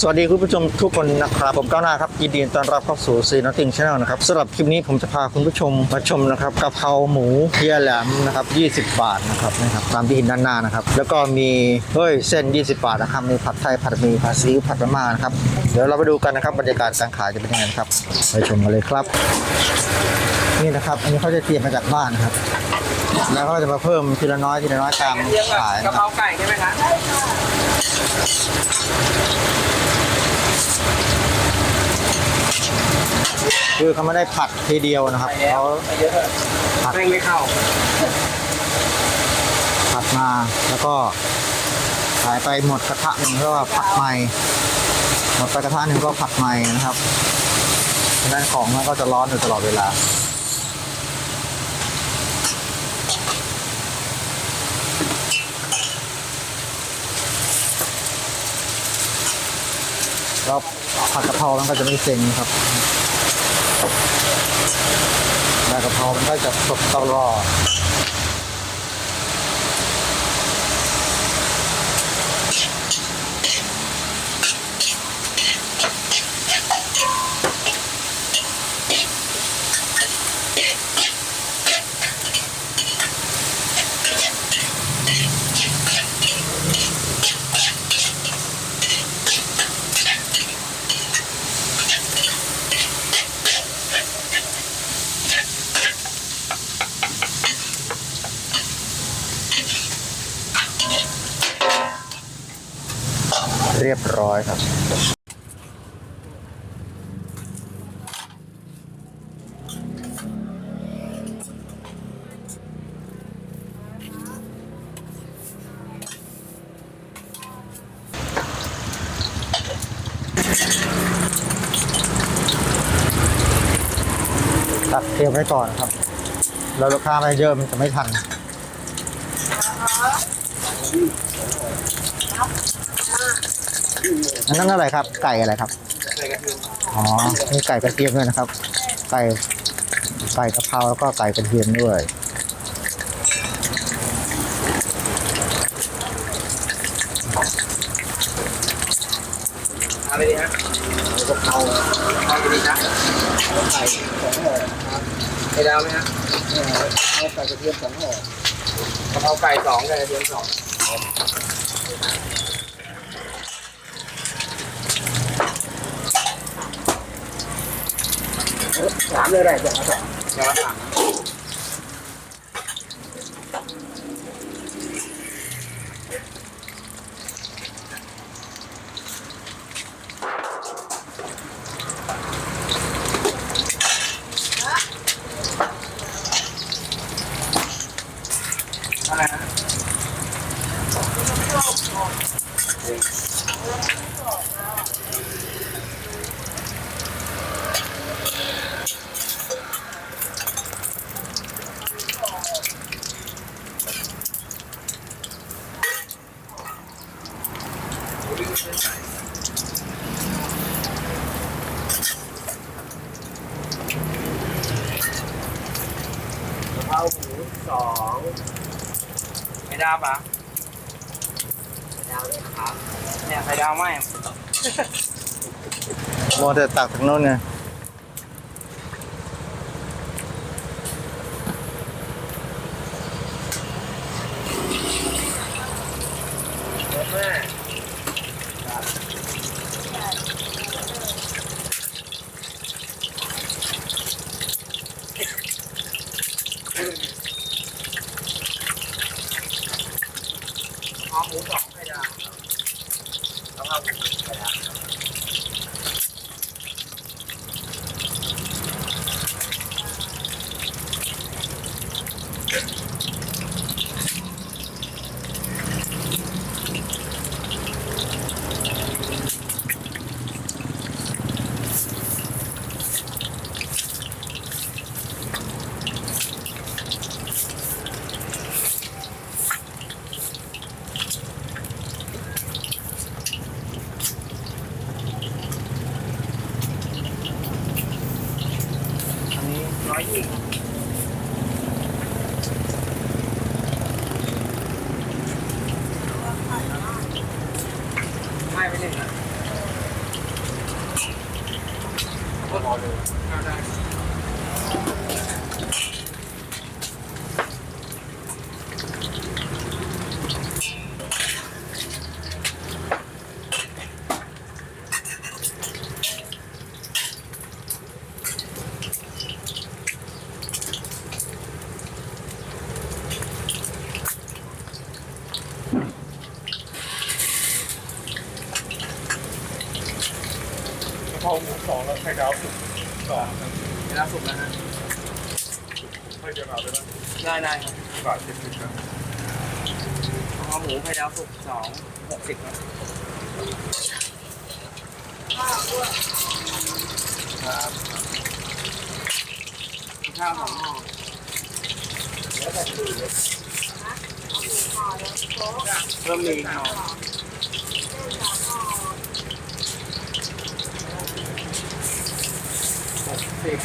สวัสดีคุณผู้ชมทุกคนนะครับ ผมก้าวหน้าครับยินดีต้อนรับเข้าสู่ซีนอตติงชาแนลนะครับสำหรับคลิปนี้ผมจะพาคุณผู้ชมมาชมนะครับกะเพราหมูเฮียแหลมนะครับ20 บาทนะครับนะครับตามที่เห็นด้านหน้านะครับแล้วก็มีเฮ้ยเส้น 20 บาทนะครับมีผัดไทยผัดหมี่ผัดซีอิ๊วผัดมาม่านะครับเดี๋ยวเราไปดูกันนะครับบรรยากาศการขายจะเป็นยังไงครับไปชมกันเลยครับ นี่นะครับอันนี้เขาจะเตรียมมาจากบ้านนะครับแล้วก็จะมาเพิ่มทีละน้อยทีละน้อยตามขายกะนะเพราไก่ใช่ไหมคะ คือเขาไม่ได้ผัดทีเดียวนะครับเขาไปเยอะผัดแม่งไม่เข้า ผัดมาแล้วก็ขายไปหมดกระทะหนึ่งก็ผัดใหม่หมดไปกระทะหนึ่งก็ผัดใหม่นะครับฉะนั้นของมันก็จะร้อนอยู่ตลอดเวลาแล้วผัดกะเพรามันก็จะไม่เซ็งครับ ใบกะเพรามันก็จะสดตลอด เรียบร้อยครับตัดเตรียมไว้ก่อนครับแล้วลูกค้ามาเยอะมันจะไม่ทัน อันนั้นอะไรครับ ไก่อะไรครับ อ๋อมีไก่กระเทียมด้วยนะครับ ไก่ไก่กะเพราแล้วก็ไก่กระเทียมด้วยอะไรดีฮะกะเพราเอาไปดีนะไก่สองห่อครับไข่ดาวไหมฮะเอาไก่กระเทียมสองห่อกะเพราไก่สองไก่กระเทียมสอง สามเลยได้จ้ะสามจ้ะสามอะไรนะกะเพราหมู สองไข่ดาวปะไข่ดาวด้วยครับเนี่ยไข่ดาวไหมโมแต่ตักจางโน้นไง แม่เอาหมูสองไข่ดาวแล้วเอาหมูไข่ดาว เกะเพราหมู สองแล้วไข่ดาวสุกสองครับเวลาสุกแล้วนะไข่ดาวเลยนะได้ได้ครับบาทเจ็ดสิบครับเอาหมูไข่ดาวสุกสองหกสิบครับครับข้าวสองห่อแล้วแต่คือเพิ่มมีห่อหก สิบ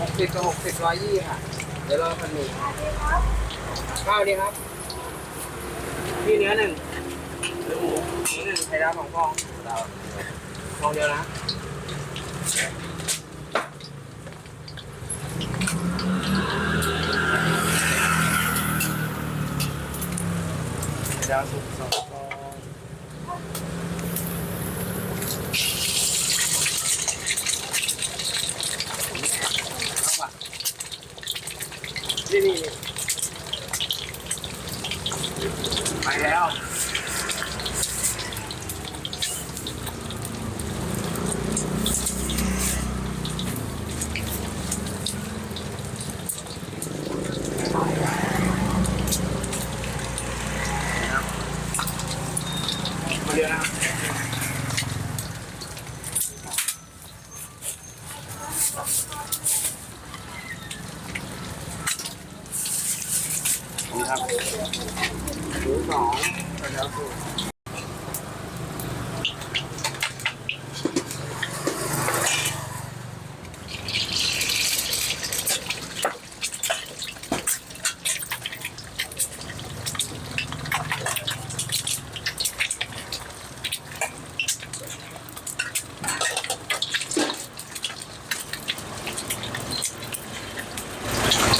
หกสิบกับหกสิบร้อยยี่ค่ะ เดี๋ยวรอพันหมี่ข้าวดีครับพี่เนื้อหนึ่งเนื้อหมูหมูหนึ่งไข่ดาวสองฟองฟองเดียวนะไข่ดาวสุกสองเอาป่ะนี่นี่นี่ไปแล้ว มาเรียนนะครับนี่ครับหมูสองกระเทียมสุก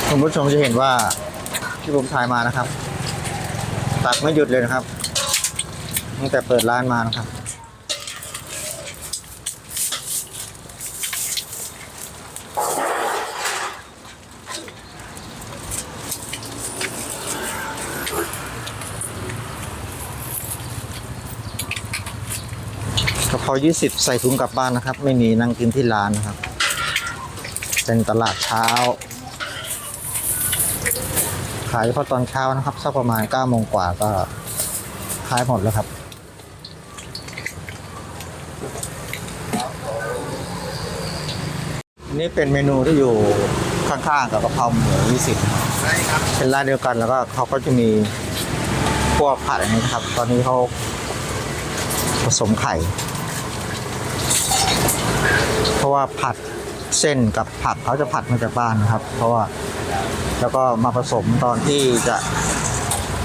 คุณ ผู้ชมจะเห็นว่าที่ผมถ่ายมานะครับ ตักไม่หยุดเลยนะครับ ตั้งแต่เปิดร้านมานะครับกะเพรา20ใส่ถุงกลับบ้านนะครับ ไม่มีนั่งกินที่ร้านนะครับ เป็นตลาดเช้า ขายเฉพาะตอนเช้านะครับสักประมาณ9โมงกว่าก็ขายหมดแล้วครับ นี่เป็นเมนูที่อยู่ข้างๆกับกะเพราหมู20นะครับเป็นร้านเดียวกันแล้วก็เขาก็จะมีพวกผัดนนี้ครับ ตอนนี้เขาผสมไข่ เพราะว่าผัด เส้นกับผักเขาจะผัดมาจากบ้านนะครับ เพราะว่าแล้วก็มาผสมตอนที่จะ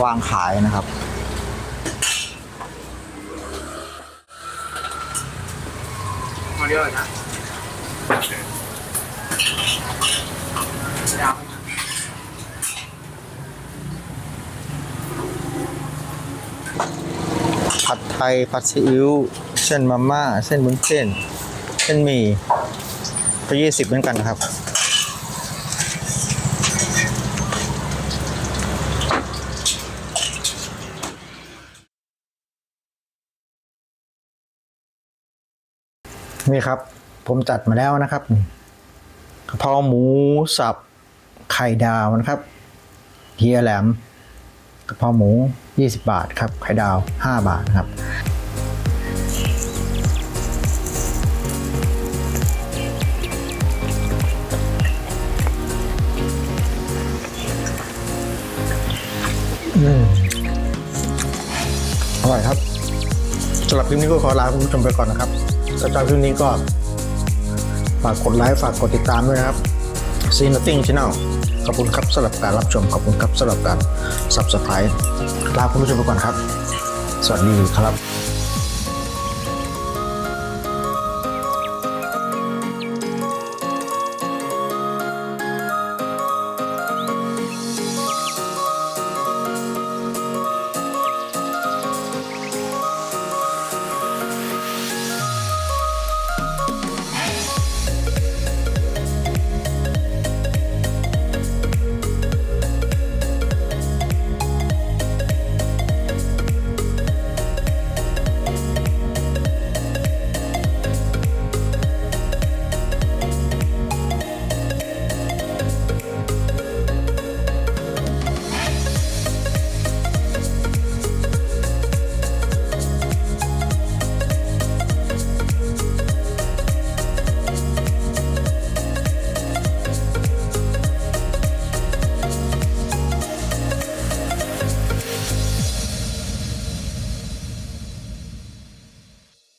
วางขายนะครับ มาเรียนเลยนะยาวผัดไทยผัดซีอิ๊วเส้นมาม่า เส้นบุ้นเส้น เส้นหมี่ ก็ยี่สิบเหมือนกันนะครับ นี่ครับ ผมจัดมาแล้วนะครับนี่กะเพราหมูสับไข่ดาวนะครับเฮียแหลมกระเพราหมู 20 บาทครับ ไข่ดาว 5 บาทครับ คลิปนี้ก็ขอลาคุณผู้ชมไปก่อนนะครับถ้าชอบคลิปนี้ก็ฝากกดไลค์ฝากกดติดตามด้วยนะครับซีนัสติ้งช่องขอบคุณครับสำหรับการรับชมขอบคุณครับสำหรับการ Subscribe ลาคุณผู้ชมไปก่อนครับ สวัสดีครับ